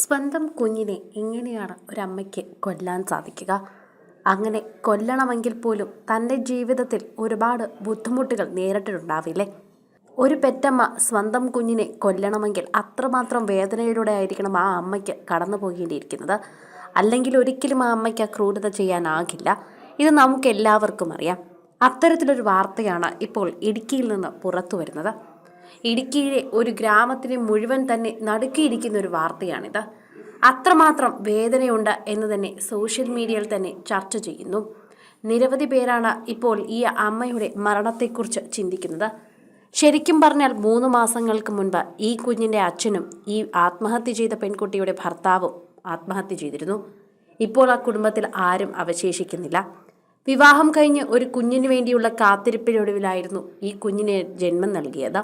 സ്വന്തം കുഞ്ഞിനെ എങ്ങനെയാണ് ഒരമ്മയ്ക്ക് കൊല്ലാൻ സാധിക്കുക? അങ്ങനെ കൊല്ലണമെങ്കിൽ പോലും തന്റെ ജീവിതത്തിൽ ഒരുപാട് ബുദ്ധിമുട്ടുകൾ നേരിട്ടിട്ടുണ്ടാവില്ലേ? ഒരു പെറ്റമ്മ സ്വന്തം കുഞ്ഞിനെ കൊല്ലണമെങ്കിൽ അത്രമാത്രം വേദനയിലൂടെ ആയിരിക്കണം ആ അമ്മയ്ക്ക് കടന്നു പോകേണ്ടിയിരിക്കുന്നത്. അല്ലെങ്കിൽ ഒരിക്കലും ആ അമ്മയ്ക്ക് ആ ക്രൂരത ചെയ്യാനാകില്ല. ഇത് നമുക്കെല്ലാവർക്കും അറിയാം. അത്തരത്തിലൊരു വാർത്തയാണ് ഇപ്പോൾ ഇടുക്കിയിൽ നിന്ന് പുറത്തു വരുന്നത് ഇടുക്കിയിലെ ഒരു ഗ്രാമത്തിനെ മുഴുവൻ തന്നെ നടുക്കിയിരിക്കുന്ന ഒരു വാർത്തയാണിത്. അത്രമാത്രം വേദനയുണ്ട് എന്ന് തന്നെ സോഷ്യൽ മീഡിയയിൽ തന്നെ ചർച്ച ചെയ്യുന്നു. നിരവധി പേരാണ് ഇപ്പോൾ ഈ അമ്മയുടെ മരണത്തെക്കുറിച്ച് ചിന്തിക്കുന്നത്. ശരിക്കും പറഞ്ഞാൽ മൂന്ന് മാസങ്ങൾക്ക് മുൻപ് ഈ കുഞ്ഞിന്റെ അച്ഛനും ഈ ആത്മഹത്യ ചെയ്ത പെൺകുട്ടിയുടെ ഭർത്താവും ആത്മഹത്യ ചെയ്തിരുന്നു. ഇപ്പോൾ ആ കുടുംബത്തിൽ ആരും അവശേഷിക്കുന്നില്ല. വിവാഹം കഴിഞ്ഞ് ഒരു കുഞ്ഞിന് വേണ്ടിയുള്ള കാത്തിരിപ്പിനൊടുവിലായിരുന്നു ഈ കുഞ്ഞിനെ ജന്മം നൽകിയത്.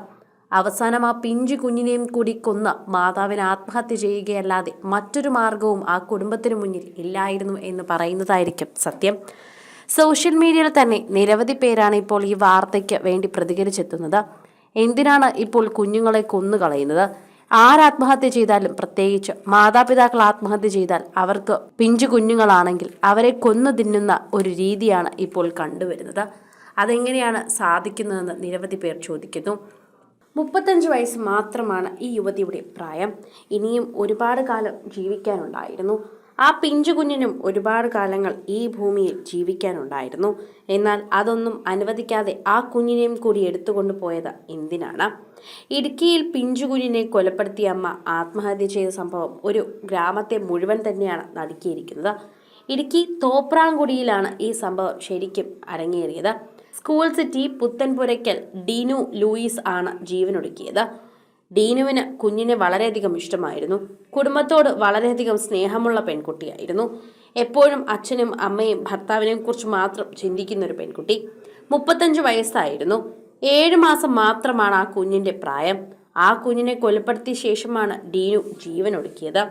അവസാനം ആ പിഞ്ചു കുഞ്ഞിനെയും കൂടി കൊന്ന് മാതാവിനെ ആത്മഹത്യ ചെയ്യുകയല്ലാതെ മറ്റൊരു മാർഗവും ആ കുടുംബത്തിന് മുന്നിൽ ഇല്ലായിരുന്നു എന്ന് പറയുന്നതായിരിക്കും സത്യം. സോഷ്യൽ മീഡിയയിൽ തന്നെ നിരവധി പേരാണ് ഇപ്പോൾ ഈ വാർത്തയ്ക്ക് വേണ്ടി പ്രതികരിച്ചെത്തുന്നത്. എന്തിനാണ് ഇപ്പോൾ കുഞ്ഞുങ്ങളെ കൊന്നുകളയുന്നത്? ആരാത്മഹത്യ ചെയ്താലും പ്രത്യേകിച്ച് മാതാപിതാക്കൾ ആത്മഹത്യ ചെയ്താൽ അവർക്ക് പിഞ്ചു കുഞ്ഞുങ്ങളാണെങ്കിൽ അവരെ കൊന്നു തിന്നുന്ന ഒരു രീതിയാണ് ഇപ്പോൾ കണ്ടുവരുന്നത്. അതെങ്ങനെയാണ് സാധിക്കുന്നതെന്ന് നിരവധി പേർ ചോദിക്കുന്നു. മുപ്പത്തഞ്ച് വയസ്സ് മാത്രമാണ് ഈ യുവതിയുടെ പ്രായം. ഇനിയും ഒരുപാട് കാലം ജീവിക്കാനുണ്ടായിരുന്നു. ആ പിഞ്ചു കുഞ്ഞിനും ഒരുപാട് കാലങ്ങൾ ഈ ഭൂമിയിൽ ജീവിക്കാനുണ്ടായിരുന്നു. എന്നാൽ അതൊന്നും അനുവദിക്കാതെ ആ കുഞ്ഞിനെയും കൂടി എടുത്തുകൊണ്ട് പോയത് എന്തിനാണ്? ഇടുക്കിയിൽ പിഞ്ചു കുഞ്ഞിനെ കൊലപ്പെടുത്തിയ അമ്മ ആത്മഹത്യ ചെയ്ത സംഭവം ഒരു ഗ്രാമത്തെ മുഴുവൻ തന്നെയാണ് നടുക്കിയിരിക്കുന്നത്. ഇടുക്കി തോപ്രാങ്കുടിയിലാണ് ഈ സംഭവം ശരിക്കും അരങ്ങേറിയത്. School city Puthanpuraykkal Deenu Louis ആണ് ജീവനൊടുക്കിയത്. ഡീനുവിന് കുഞ്ഞിനെ വളരെയധികം ഇഷ്ടമായിരുന്നു. കുടുംബത്തോട് വളരെയധികം സ്നേഹമുള്ള പെൺകുട്ടിയായിരുന്നു. എപ്പോഴും അച്ഛനും അമ്മയും ഭർത്താവിനെയും കുറിച്ച് മാത്രം ചിന്തിക്കുന്ന ഒരു പെൺകുട്ടി. മുപ്പത്തഞ്ച് വയസ്സായിരുന്നു. ഏഴ് മാസം മാത്രമാണ് ആ കുഞ്ഞിന്റെ പ്രായം. ആ കുഞ്ഞിനെ കൊലപ്പെടുത്തിയ ശേഷമാണ് ഡീനു ജീവനൊടുക്കിയത്.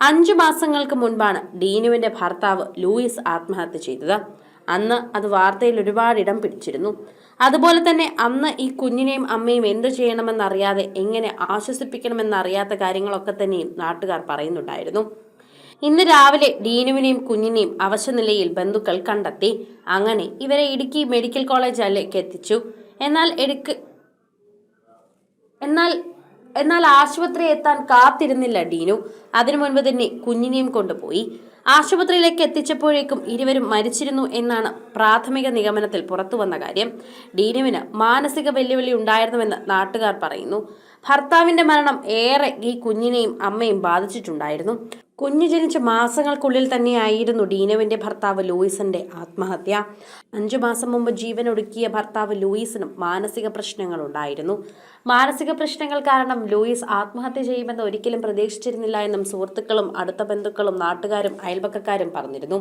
അഞ്ചു മാസങ്ങൾക്ക് മുൻപാണ് ഡീനുവിന്റെ ഭർത്താവ് ലൂയിസ് ആത്മഹത്യ ചെയ്തത്. അന്ന് അത് വാർത്തയിൽ ഒരുപാട് ഇടം പിടിച്ചിരുന്നു. അതുപോലെ തന്നെ അന്ന് ഈ കുഞ്ഞിനെയും അമ്മയും എന്ത് ചെയ്യണമെന്നറിയാതെ എങ്ങനെ ആശ്വസിപ്പിക്കണമെന്നറിയാത്ത കാര്യങ്ങളൊക്കെ തന്നെയും നാട്ടുകാർ പറയുന്നുണ്ടായിരുന്നു. ഇന്ന് രാവിലെ ഡീനുവിനെയും കുഞ്ഞിനെയും അവശനിലയിൽ ബന്ധുക്കൾ കണ്ടെത്തി. അങ്ങനെ ഇവരെ ഇടുക്കി മെഡിക്കൽ കോളേജിലേക്ക് എത്തിച്ചു. എന്നാൽ എടുക്ക് എന്നാൽ എന്നാൽ ആശുപത്രി എത്താൻ കാത്തിരുന്നില്ല ഡീനു. അതിനു മുൻപ് തന്നെ കുഞ്ഞിനെയും കൊണ്ടുപോയി. ആശുപത്രിയിലേക്ക് എത്തിച്ചപ്പോഴേക്കും ഇരുവരും മരിച്ചിരുന്നു എന്നാണ് പ്രാഥമിക നിഗമനത്തിൽ പുറത്തുവന്ന കാര്യം. ഡീനുവിന് മാനസിക വെല്ലുവിളി ഉണ്ടായിരുന്നുവെന്ന് നാട്ടുകാർ പറയുന്നു. ഭർത്താവിന്റെ മരണം ഏറെ ഈ കുഞ്ഞിനെയും അമ്മയും ബാധിച്ചിട്ടുണ്ടായിരുന്നു. കുഞ്ഞു ജനിച്ച മാസങ്ങൾക്കുള്ളിൽ തന്നെയായിരുന്നു ഡീനവിന്റെ ഭർത്താവ് ലൂയിസിന്റെ ആത്മഹത്യ. അഞ്ചു മാസം മുമ്പ് ജീവൻ ഒടുക്കിയ ഭർത്താവ് ലൂയിസിനും മാനസിക പ്രശ്നങ്ങൾ ഉണ്ടായിരുന്നു മാനസിക പ്രശ്നങ്ങൾ കാരണം ലൂയിസ് ആത്മഹത്യ ചെയ്യുമെന്ന് ഒരിക്കലും പ്രതീക്ഷിച്ചിരുന്നില്ല എന്നും സുഹൃത്തുക്കളും അടുത്ത ബന്ധുക്കളും നാട്ടുകാരും അയൽപക്കക്കാരും പറഞ്ഞിരുന്നു.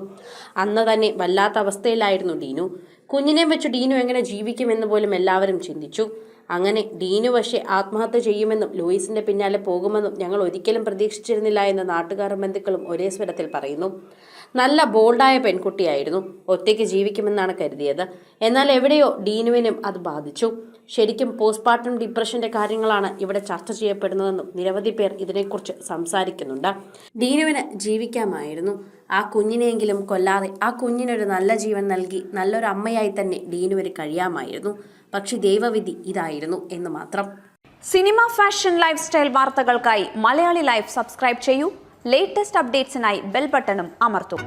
അന്ന് തന്നെ വല്ലാത്ത അവസ്ഥയിലായിരുന്നു ഡീനു. കുഞ്ഞിനെ വെച്ച് ഡീനു എങ്ങനെ ജീവിക്കുമെന്ന് പോലും എല്ലാവരും ചിന്തിച്ചു. അങ്ങനെ ഡീനു പക്ഷേ ആത്മഹത്യ ചെയ്യുമെന്നും ലൂയിസിന്റെ പിന്നാലെ പോകുമെന്നും ഞങ്ങൾ ഒരിക്കലും പ്രതീക്ഷിച്ചിരുന്നില്ല എന്ന് നാട്ടുകാരും ബന്ധുക്കളും ഒരേ സ്വരത്തിൽ പറയുന്നു. നല്ല ബോൾഡായ പെൺകുട്ടിയായിരുന്നു. ഒറ്റയ്ക്ക് ജീവിക്കുമെന്നാണ് കരുതിയത്. എന്നാൽ എവിടെയോ ഡീനുവിനും അത് ബാധിച്ചു. ശരിക്കും പോസ്റ്റ്മോർട്ടം ഡിപ്രഷന്റെ കാര്യങ്ങളാണ് ഇവിടെ ചർച്ച ചെയ്യപ്പെടുന്നതെന്നും നിരവധി പേർ ഇതിനെക്കുറിച്ച് സംസാരിക്കുന്നുണ്ട്. ഡീനുവിന് ജീവിക്കാമായിരുന്നു. ആ കുഞ്ഞിനെയെങ്കിലും കൊല്ലാതെ ആ കുഞ്ഞിനൊരു നല്ല ജീവൻ നൽകി നല്ലൊരു അമ്മയായി തന്നെ ഡീനുവിന് കഴിയാമായിരുന്നു. പക്ഷെ ദൈവവിധി ഇതായിരുന്നു എന്ന് മാത്രം. സിനിമ ഫാഷൻ ലൈഫ് സ്റ്റൈൽ വാർത്തകൾക്കായി മലയാളി ലൈഫ് സബ്സ്ക്രൈബ് ചെയ്യൂ. ലേറ്റസ്റ്റ് അപ്ഡേറ്റ്സിനായി ബെൽ ബട്ടണും അമർത്തും.